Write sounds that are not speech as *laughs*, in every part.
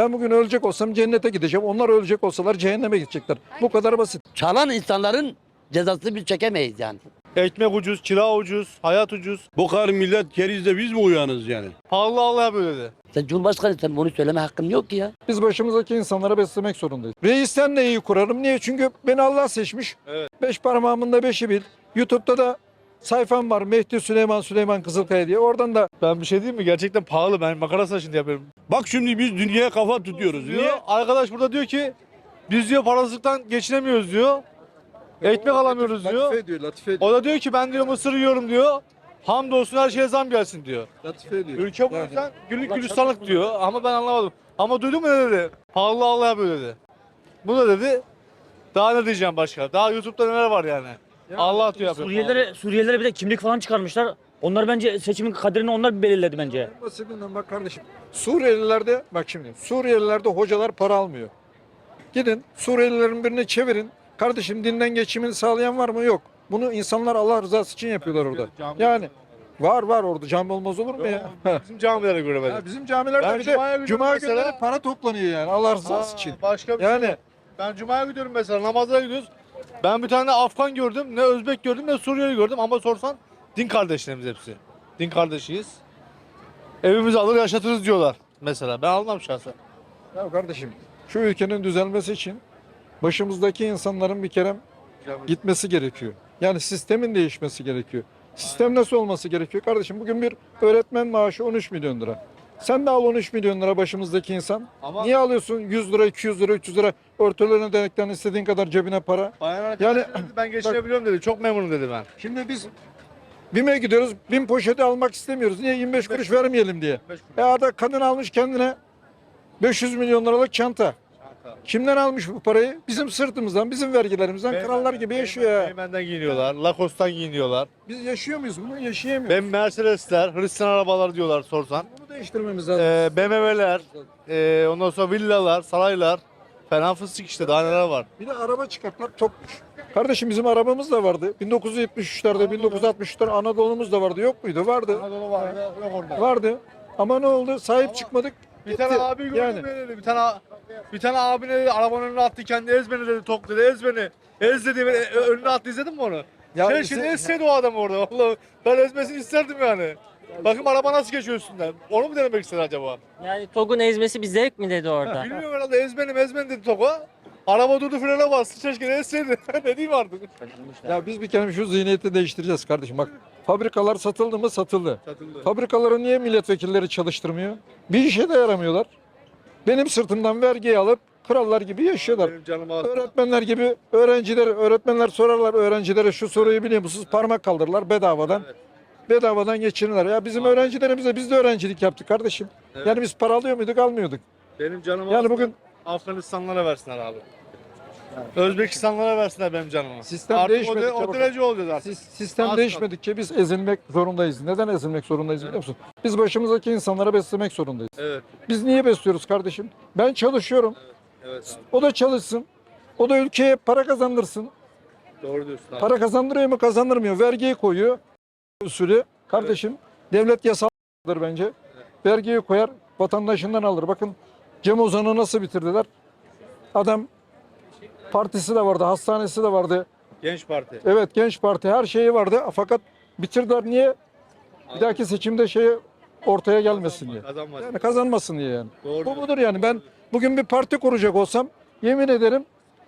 Ben bugün ölecek olsam cennete gideceğim. Onlar ölecek olsalar cehenneme gidecekler. Bu kadar basit. Çalan insanların cezasını biz çekemeyiz yani. Ekmek ucuz, kira ucuz, hayat ucuz. Bu kadar millet kerizde biz mi uyanız yani? Allah Allah böyle de. Sen Cumhurbaşkanı sen bunu söyleme hakkın yok ki ya. Biz başımızdaki insanlara beslemek zorundayız. Reisten de iyi kurarım. Niye? Çünkü beni Allah seçmiş. Evet. Beş parmağımın da beşi bil. YouTube'da da sayfam var. Mehdi Süleyman Süleyman Kızılkaya diye. Oradan da Ben bir şey diyeyim mi? Gerçekten pahalı. Ben makarasına şimdi yapıyorum. Bak şimdi biz dünyaya kafa tutuyoruz. Diyor, Niye? arkadaş burada diyor ki biz diyor parasızlıktan geçinemiyoruz diyor. Ekmek alamıyoruz diyor. ediyor, latife ediyor. O da diyor ki ben diyor mısır yiyorum diyor. Hamdolsun her şeye zam gelsin diyor. Latife ediyor. Ülke bu yüzden güllük gülistanlık diyor ama ben anlamadım. Ama duydun mu ne dedi? Pahalı Allah böyle dedi. Bu da dedi. Daha ne diyeceğim başka? Daha YouTube'da neler var yani? Allah diyor. yapıyor. Suriyelilere, Suriyelilere bir de kimlik falan çıkarmışlar. Onlar bence seçimin kaderini onlar belirledi bence. Basitinden bak kardeşim. Suriyelilerde bak şimdi Suriyelilerde hocalar para almıyor. Gidin Suriyelilerin birini çevirin. Kardeşim dinden geçimini sağlayan var mı? Yok. Bunu insanlar Allah rızası için yapıyorlar orada. Yani var var orada cami olmaz olur mu ya? Bizim camilere göre Ya böyle. bizim camilerde Ben bir Cuma'ya de gidiyorum cuma mesela. günleri para toplanıyor yani Allah rızası için. Başka bir şey Yani yok. Ben Cuma'ya gidiyorum mesela namazlara gidiyoruz. Ben bir tane Afgan gördüm, ne Özbek gördüm, ne Suriyeli gördüm ama sorsan din kardeşlerimiz hepsi. Din kardeşiyiz. Evimizi alır yaşatırız diyorlar mesela. Ben almam şahsen. ya kardeşim şu ülkenin düzelmesi için başımızdaki insanların bir kere gitmesi gerekiyor. Yani sistemin değişmesi gerekiyor. Sistem nasıl olması gerekiyor kardeşim? Bugün bir öğretmen maaşı 13 milyon lira. Sen de al 13 milyon lira başımızdaki insan. Ama Niye alıyorsun 100 lira, 200 lira, 300 lira örtülerine denekten istediğin kadar cebine para? bayan Yani- yani, dedi, ben geçinebiliyorum dedi. Çok memnunum dedi ben. Şimdi biz BİM'e gidiyoruz. BİM poşeti almak istemiyoruz. Niye? 25 kuruş vermeyelim diye. E arada kadın almış kendine 500 milyon liralık çanta. Kimden almış bu parayı? Bizim sırtımızdan, bizim vergilerimizden krallar gibi yaşıyor ya. Beymen'den giyiniyorlar, Lacoste'tan giyiniyorlar. Biz yaşıyor muyuz bunu? Yaşayamıyoruz. Ben Mercedesler, Hristiyan arabalar diyorlar sorsan. Bunu değiştirmemiz lazım. Ee, BMW'ler, ee, ondan sonra villalar, saraylar. Fena fıstık işte daha neler var. Bir de araba çıkartmak topmuş. Kardeşim bizim arabamız da vardı. 1973'lerde, 1963'lerde Anadolu'muz da vardı. Yok muydu? Vardı. Anadolu vardı, yok orada. Vardı. Ama ne oldu? Sahip çıkmadık. Bir tane Gitti. abi gördüm Yani. beni dedi. Bir tane bir tane abi ne dedi? Arabanın önüne attı kendi ez beni dedi. Tok dedi ez beni. Ez dedi beni ö- önüne attı izledin mi onu? Ya Keşke ise- ne etseydi o adam orada. Vallahi ben ezmesini isterdim yani. Bakın araba nasıl geçiyor üstünden. Onu mu denemek istedi acaba? Yani TOG'un ezmesi bir zevk mi dedi orada? Bilmiyorum herhalde ez benim ez beni dedi Toko. Araba durdu frene bastı. Keşke ne etseydi. *laughs* ne diyeyim artık. Ya biz bir kere şu zihniyeti değiştireceğiz kardeşim. Bak fabrikalar satıldı mı satıldı. Satıldı. Fabrikaları niye milletvekilleri çalıştırmıyor? Bir işe de yaramıyorlar. Benim sırtımdan vergiyi alıp krallar gibi yaşıyorlar. Benim canım ağrıdı. Öğretmenler gibi öğrenciler, öğretmenler sorarlar öğrencilere şu soruyu biliyor musunuz? Parmak kaldırırlar bedavadan. Bedavadan geçinirler. Ya bizim öğrencilerimize biz de öğrencilik yaptık kardeşim. Yani biz para alıyor muyduk almıyorduk. Benim canım Yani bugün Afganistanlara versinler abi. Özbekistanlara versinler benim canımı. Sistem artık o, değişmedikçe de, o derece olacağız artık. Sis- sistem Az değişmedikçe biz ezilmek zorundayız. Neden ezilmek zorundayız biliyor musun? Biz başımızdaki insanlara beslemek zorundayız. Evet. Biz niye besliyoruz kardeşim? Ben çalışıyorum. Evet abi. O da çalışsın. O da ülkeye para kazandırsın. Doğru diyorsun abi. Para kazandırıyor mu kazandırmıyor. Vergiyi koyuyor. Usulü. Kardeşim devlet yasaldır bence. Vergiyi koyar vatandaşından alır. Bakın Cem Ozan'ı nasıl bitirdiler? Adam partisi de vardı, hastanesi de vardı. Genç Parti. Evet Genç Parti her şeyi vardı. Fakat bitirdiler niye? Bir dahaki seçimde şey ortaya gelmesin diye. Kazanmaz. Yani kazanmasın diye yani. Doğru. Bu budur yani. Ben bugün bir parti kuracak olsam yemin ederim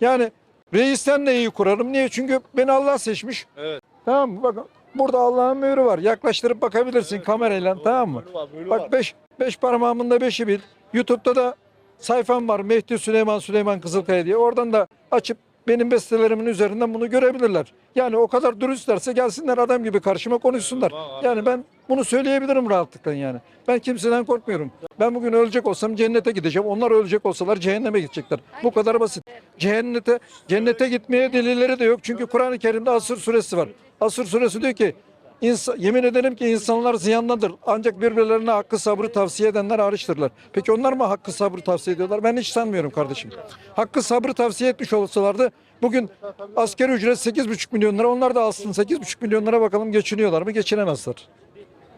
yani reisten de iyi kurarım. Niye? Çünkü beni Allah seçmiş. Evet. Tamam mı? Bak burada Allah'ın mührü var. Yaklaştırıp bakabilirsin kamerayla tamam mı? Böyle var, var. Bak beş, beş parmağımın da beşi bil. YouTube'da da sayfam var. Mehdi Süleyman Süleyman Kızılkaya diye. Oradan da açıp benim bestelerimin üzerinden bunu görebilirler. Yani o kadar dürüstlerse gelsinler adam gibi karşıma konuşsunlar. Yani ben bunu söyleyebilirim rahatlıkla yani. Ben kimseden korkmuyorum. Ben bugün ölecek olsam cennete gideceğim. Onlar ölecek olsalar cehenneme gidecekler. Bu kadar basit. Cennete cennete gitmeye delilleri de yok. Çünkü Kur'an-ı Kerim'de Asır suresi var. Asır suresi diyor ki İnsa- yemin ederim ki insanlar ziyandadır. Ancak birbirlerine hakkı sabrı tavsiye edenler hariçtirler. Peki onlar mı hakkı sabrı tavsiye ediyorlar? Ben hiç sanmıyorum kardeşim. Hakkı sabrı tavsiye etmiş olsalardı bugün askeri ücret 8,5 milyon lira. Onlar da alsın 8,5 milyon lira bakalım geçiniyorlar mı? Geçinemezler.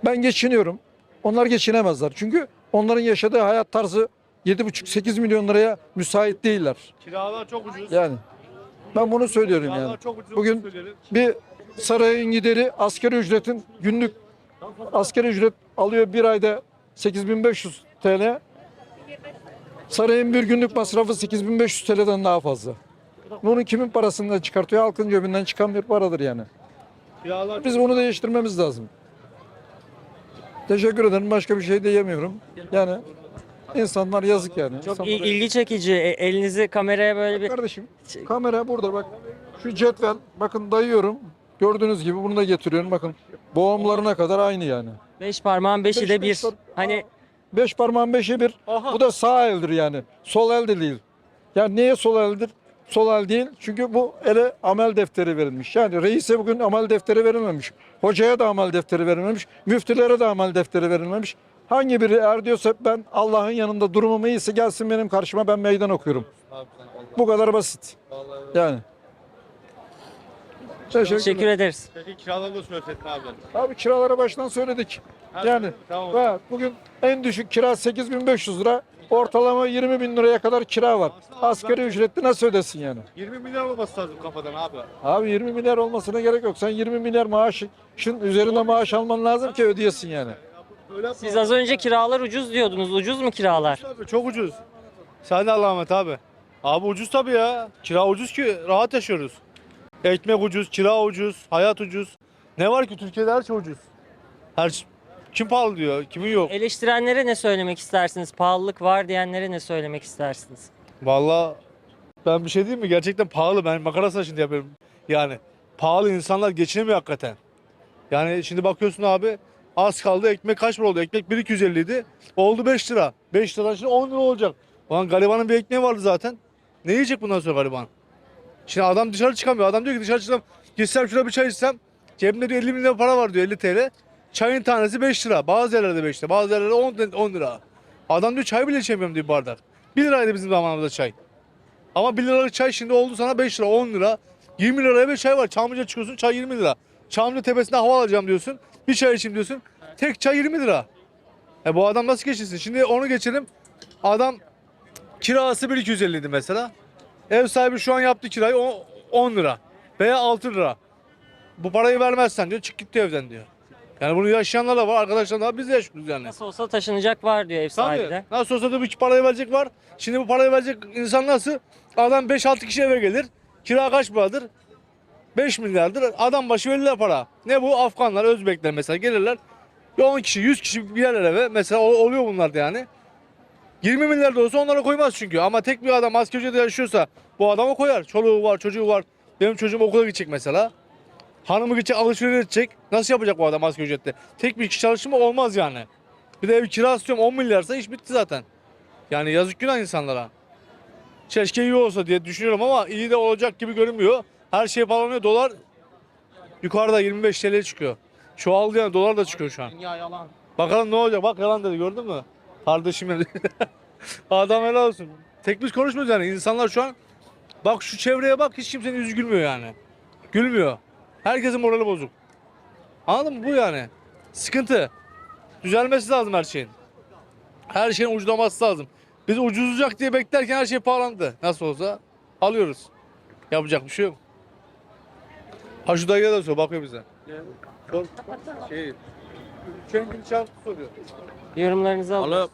Ben geçiniyorum. Onlar geçinemezler. Çünkü onların yaşadığı hayat tarzı 7,5-8 milyon liraya müsait değiller. Kiralar çok ucuz. Yani ben bunu söylüyorum Kiralar yani. Bugün bir sarayın gideri asgari ücretin günlük asgari ücret alıyor bir ayda 8500 TL. Sarayın bir günlük masrafı 8500 TL'den daha fazla. Bunu kimin parasından çıkartıyor? Halkın cebinden çıkan bir paradır yani. Biz bunu değiştirmemiz lazım. Teşekkür ederim. Başka bir şey diyemiyorum. Yani insanlar yazık yani. Çok İnsanlara- il- ilgi çekici. E, elinizi kameraya böyle bir Kardeşim kamera burada bak. Şu cetvel bakın dayıyorum. Gördüğünüz gibi bunu da getiriyorum. Bakın boğumlarına kadar aynı yani. beş parmağın beşi Beş- de beş bir. par- Hani Beş parmağın beşi bir. Aha. Bu da sağ eldir yani. Sol el de değil. Yani niye sol eldir? Sol el değil. Çünkü bu ele amel defteri verilmiş. Yani reise bugün amel defteri verilmemiş. Hocaya da amel defteri verilmemiş. Müftülere de amel defteri verilmemiş. Hangi biri eğer diyorsa ben Allah'ın yanında durumum iyiyse gelsin benim karşıma ben meydan okuyorum. Bu kadar basit. Yani. Teşekkür, teşekkür ederiz. Peki kiraları da söyleseydin abi. Abi kiralara baştan söyledik. Yani Tamam. ve bugün en düşük kira 8500 lira. Ortalama 20 bin liraya kadar kira var. Asgari ücretli nasıl ödesin yani? 20 milyar olması lazım kafadan abi. Abi 20 milyar olmasına gerek yok. Sen 20 milyar maaşın üzerinde maaş alman lazım ki ödeyesin yani. Öyle Siz az önce kiralar ucuz diyordunuz. Ucuz mu kiralar? Tabii çok ucuz. Sen de Allah'a emanet abi. Abi ucuz tabii ya. Kira ucuz ki rahat yaşıyoruz. Ekmek ucuz, kira ucuz, hayat ucuz. Ne var ki Türkiye'de her şey ucuz. Her şey- kim pahalı diyor, kimin yok. Eleştirenlere ne söylemek istersiniz? Pahalılık var diyenlere ne söylemek istersiniz? Vallahi ben bir şey diyeyim mi? Gerçekten pahalı. Ben makarasına şimdi yapıyorum. Yani pahalı insanlar geçinemiyor hakikaten. Yani şimdi bakıyorsun abi az kaldı ekmek kaç para oldu? Ekmek 1.250 idi. Oldu 5 lira. 5 liradan şimdi 10 lira olacak. Ulan garibanın bir ekmeği vardı zaten. Ne yiyecek bundan sonra gariban? Şimdi adam dışarı çıkamıyor. Adam diyor ki dışarı çıksam gitsem şurada bir çay içsem cebimde diyor 50 bin lira para var diyor 50 TL. Çayın tanesi 5 lira. Bazı yerlerde 5 lira. Bazı yerlerde 10, 10 lira. Adam diyor çay bile içemiyorum diyor bardak. 1 liraydı bizim zamanımızda çay. Ama 1 liralık çay şimdi oldu sana 5 lira 10 lira. 20 liraya bir çay var. Çamlıca çıkıyorsun çay 20 lira. Çamlıca tepesinde hava alacağım diyorsun. Bir çay içeyim diyorsun. Tek çay 20 lira. E bu adam nasıl geçinsin? Şimdi onu geçelim. Adam kirası 1250 idi mesela. Ev sahibi şu an yaptı kirayı o- 10 lira veya 6 lira. Bu parayı vermezsen diyor çık git diyor evden diyor. Yani bunu yaşayanlar da var arkadaşlar da biz de yaşıyoruz yani. Nasıl olsa taşınacak var diyor ev sahibi Tabii. de. Nasıl olsa da bir parayı verecek var. Şimdi bu parayı verecek insan nasıl? Adam 5-6 kişi eve gelir. Kira kaç paradır? 5 milyardır. Adam başı verirler para. Ne bu? Afganlar, Özbekler mesela gelirler. Bir 10 kişi, 100 kişi bir yerler eve. Mesela ol- oluyor bunlar da yani. 20 milyar da olsa onlara koymaz çünkü. Ama tek bir adam asgari ücretle yaşıyorsa bu adama koyar. Çoluğu var, çocuğu var. Benim çocuğum okula gidecek mesela. Hanımı gidecek, alışveriş edecek. Nasıl yapacak bu adam asgari ücretle? Tek bir kişi çalıştı mı olmaz yani. Bir de ev kirası diyorum 10 milyarsa iş bitti zaten. Yani yazık günah insanlara. Keşke iyi olsa diye düşünüyorum ama iyi de olacak gibi görünmüyor. Her şey pahalanıyor. Dolar yukarıda 25 TL çıkıyor. Çoğaldı yani dolar da çıkıyor şu an. Ya yalan. Bakalım ne olacak. Bak yalan dedi gördün mü? Kardeşim. *laughs* Adam helal olsun. Tek biz konuşmuyoruz yani. İnsanlar şu an bak şu çevreye bak hiç kimsenin yüzü gülmüyor yani. Gülmüyor. Herkesin morali bozuk. Anladın mı? Bu yani. Sıkıntı. Düzelmesi lazım her şeyin. Her şeyin ucuzlaması lazım. Biz ucuzlayacak diye beklerken her şey pahalandı. Nasıl olsa alıyoruz. Yapacak bir şey yok. Ha şu dayıya da sor bakıyor bize. Şey, ülkenin gidişatı soruyor. Yorumlarınızı. Valla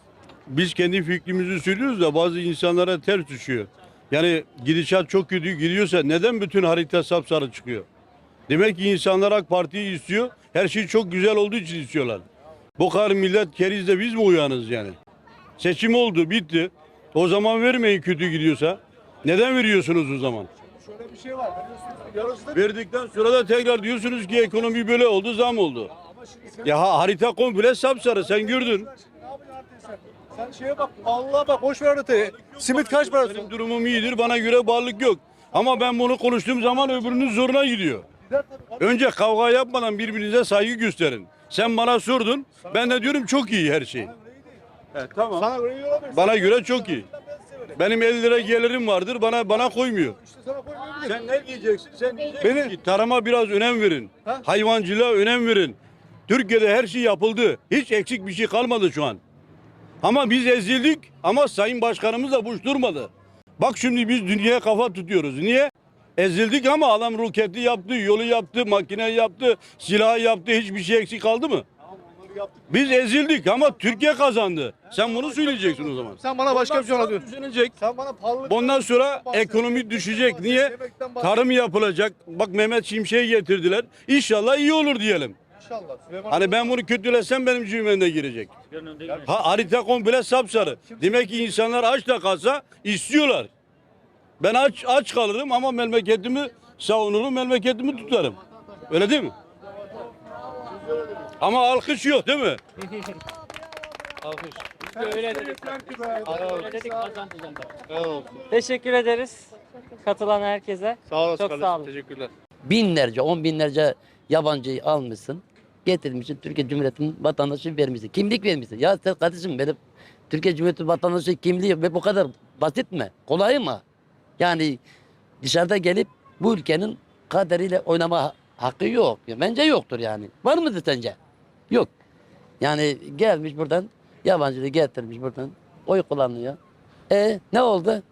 biz kendi fikrimizi söylüyoruz da bazı insanlara ters düşüyor. Yani gidişat çok kötü gidiyorsa neden bütün harita sapsarı çıkıyor? Demek ki insanlar AK Parti'yi istiyor. Her şey çok güzel olduğu için istiyorlar. Bu kadar millet kerizde biz mi uyanız yani? Seçim oldu bitti. O zaman vermeyin kötü gidiyorsa. Neden veriyorsunuz o zaman? Şöyle bir şey var. Yarısı da Verdikten sonra da tekrar diyorsunuz ki ekonomi böyle oldu zam oldu. Ya ha- harita komple sapsarı sen gördün. Sen şeye bak. Allah bak boş ver haritayı. Simit kaç parası? Benim durumum iyidir bana göre bağlılık yok. Ama ben bunu konuştuğum zaman öbürünün zoruna gidiyor. Önce kavga yapmadan birbirinize saygı gösterin. Sen bana sordun. Ben de diyorum çok iyi her şey. Evet, tamam. Sana göre iyi olabilir. Bana göre çok iyi. Benim 50 lira gelirim vardır bana bana koymuyor. İşte sana. Sen ne diyeceksin? Sen diyeceksin Benim- ki tarıma biraz önem verin. Ha? Hayvancılığa önem verin. Türkiye'de her şey yapıldı. Hiç eksik bir şey kalmadı şu an. Ama biz ezildik ama Sayın Başkanımız da boş durmadı. Bak şimdi biz dünyaya kafa tutuyoruz. Niye? Ezildik ama adam roketi yaptı, yolu yaptı, makine yaptı, silah yaptı. Hiçbir şey eksik kaldı mı? Biz ezildik ama Türkiye kazandı. Sen bunu söyleyeceksin o zaman. Sen bana başka bir şey anlatıyorsun. Sen bana pahalılık Ondan sonra ekonomi düşecek. Niye? Tarım yapılacak. Bak Mehmet Şimşek'i getirdiler. İnşallah iyi olur diyelim. İnşallah. Süleyman Hani ben bunu kötülesem benim cümleme de girecek. Ha, harita komple sapsarı. Demek ki insanlar aç da kalsa istiyorlar. Ben aç aç kalırım ama memleketimi savunurum, memleketimi tutarım. Öyle değil mi? Ama alkış yok değil mi? *laughs* alkış. Öyle dedik. Öyle dedik. Teşekkür ederiz katılan herkese. Sağ olasın Çok kardeşim. sağ olun. Teşekkürler. Binlerce, on binlerce yabancıyı almışsın. Getirmişsin Türkiye Cumhuriyeti'nin vatandaşı vermişsin. Kimlik vermişsin. Ya sen kardeşim benim Türkiye Cumhuriyeti vatandaşı kimliği ve bu kadar basit mi? Kolay mı? Yani dışarıda gelip bu ülkenin kaderiyle oynama ha- hakkı yok. Bence yoktur yani. Var mıdır sence? Yok. Yani gelmiş buradan yabancıyı getirmiş buradan oy kullanıyor. E ne oldu?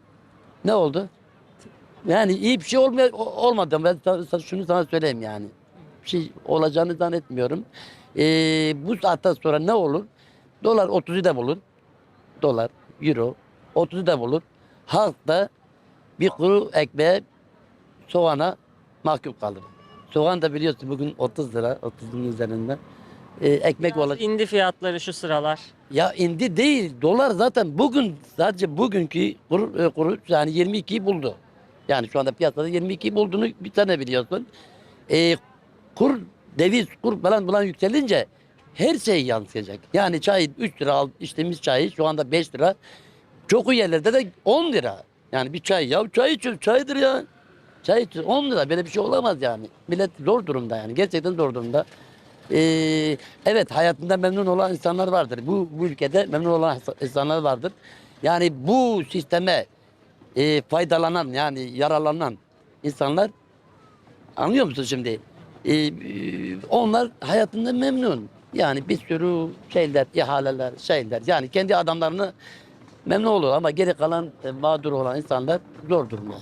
Ne oldu? Yani iyi bir şey olmadı. Ben şunu sana söyleyeyim yani. Bir şey olacağını zannetmiyorum. Ee, bu saatten sonra ne olur? Dolar 30'u da bulur. Dolar, euro 30'u da bulur. Halk da bir kuru ekmeğe, soğana mahkum kalır. Soğan da biliyorsun bugün 30 lira, 30'un üzerinde. Ee, ekmek Biraz olacak. indi fiyatları şu sıralar. Ya indi değil. Dolar zaten bugün sadece bugünkü kur, e, kuru yani 22'yi buldu. Yani şu anda piyasada 22'yi bulduğunu bir tane biliyorsun. E, kur, deviz kur falan bulan yükselince her şey yansıyacak. Yani çay 3 lira al, içtiğimiz çayı şu anda 5 lira. Çok yerlerde de 10 lira. Yani bir çay ya çay içiyor çaydır ya. Çay içiyor 10 lira böyle bir şey olamaz yani. Millet zor durumda yani gerçekten zor durumda. Ee, evet hayatında memnun olan insanlar vardır. Bu, bu ülkede memnun olan insanlar vardır. Yani bu sisteme e, faydalanan yani yararlanan insanlar anlıyor musun şimdi? Ee, onlar hayatında memnun. Yani bir sürü şeyler, ihaleler, şeyler. Yani kendi adamlarını memnun olur ama geri kalan e, mağdur olan insanlar zor durumda.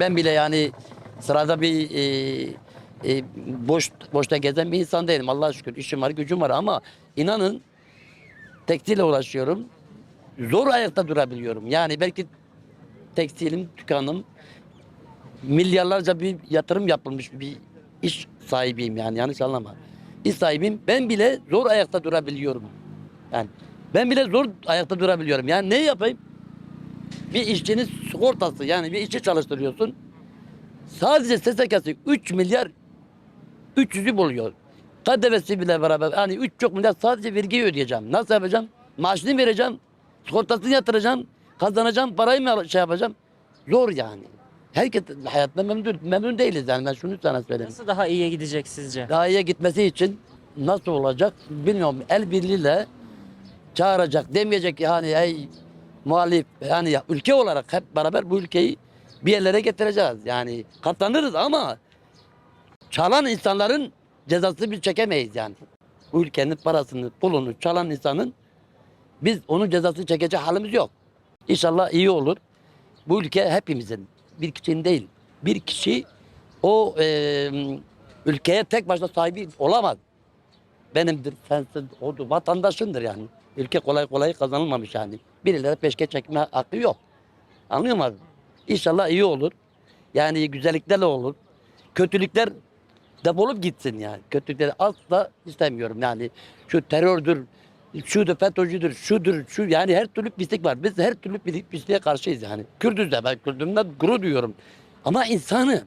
Ben bile yani sırada bir e, e, boş boşta gezen bir insan değilim. Allah'a şükür işim var, gücüm var ama inanın tekstille uğraşıyorum. Zor ayakta durabiliyorum. Yani belki tekstilim, dükkanım milyarlarca bir yatırım yapılmış bir iş sahibiyim yani yanlış anlama. İş sahibiyim. Ben bile zor ayakta durabiliyorum. Yani ben bile zor ayakta durabiliyorum. Yani ne yapayım? Bir işçinin sigortası yani bir işçi çalıştırıyorsun. Sadece SSK'sı 3 milyar 300'ü buluyor. KDV'si bile beraber hani 3 çok milyar sadece vergi ödeyeceğim. Nasıl yapacağım? Maaşını vereceğim. Sigortasını yatıracağım. Kazanacağım parayı mı şey yapacağım? Zor yani. Herkes hayatında memnun, memnun değiliz yani ben şunu sana söyleyeyim. Nasıl daha iyiye gidecek sizce? Daha iyiye gitmesi için nasıl olacak bilmiyorum. El birliğiyle çağıracak demeyecek yani ey muhalif yani ya, ülke olarak hep beraber bu ülkeyi bir yerlere getireceğiz. Yani katlanırız ama çalan insanların cezasını biz çekemeyiz yani. Bu ülkenin parasını, pulunu çalan insanın biz onun cezasını çekecek halimiz yok. İnşallah iyi olur. Bu ülke hepimizin. Bir kişinin değil. Bir kişi o e, ülkeye tek başına sahibi olamaz. Benimdir, sensin, odur, vatandaşındır yani. Ülke kolay kolay kazanılmamış yani. Birileri peşke çekme hakkı yok. Anlıyor musun? İnşallah iyi olur. Yani güzelliklerle olur. Kötülükler defolup gitsin yani. Kötülükleri asla istemiyorum yani. Şu terördür, şudur FETÖ'cüdür, şudur, şu yani her türlü pislik var. Biz her türlü pisliğe karşıyız yani. Kürdüz de ben Kürdümden gurur duyuyorum. Ama insanı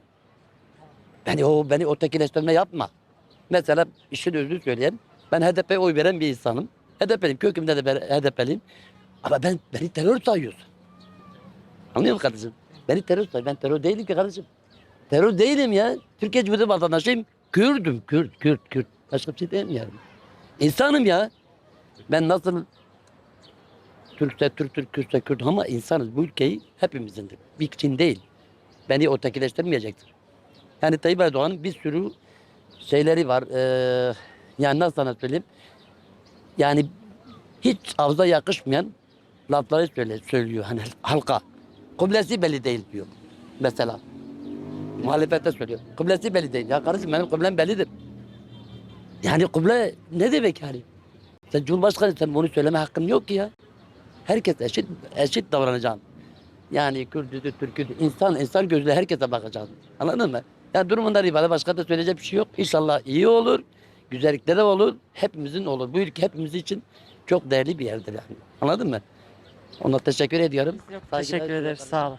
beni o beni ötekileştirme yapma. Mesela işin özünü söyleyeyim. Ben HDP'ye oy veren bir insanım. HDP'liyim. Kökümde de HDP'liyim. Ama ben beni terör sayıyorsun. Anlıyor musun kardeşim? Beni terör say. Ben terör değilim ki kardeşim. Terör değilim ya. Türkiye Cumhuriyeti vatandaşıyım. Kürdüm. Kürt, Kürt, Kürt. Başka bir şey değilim yani. İnsanım ya. Ben nasıl Türkse Türk, Türk, Kürtse Kürt ama insanız. Bu ülkeyi hepimizindir. Bir için değil. Beni ötekileştirmeyecektir. Yani Tayyip Erdoğan'ın bir sürü şeyleri var. Ee, yani nasıl sana söyleyeyim? Yani hiç ağza yakışmayan lafları söyle, söylüyor hani halka. Kıblesi belli değil diyor mesela. Muhalefette söylüyor. Kıblesi belli değil. Ya kardeşim benim kıblem bellidir. Yani kıble ne demek yani? Sen Cumhurbaşkanı sen bunu söyleme hakkın yok ki ya. Herkes eşit eşit davranacaksın. Yani Kürdüdür, Türküdür. insan insan gözüyle herkese bakacaksın. Anladın mı? Ya durumundan ibaret başka da söyleyecek bir şey yok. İnşallah iyi olur. Güzellikleri olur. Hepimizin olur. Bu ülke hepimiz için çok değerli bir yerdir yani. Anladın mı? Ona teşekkür ediyorum. Yok, teşekkür ederiz. Sağ olun.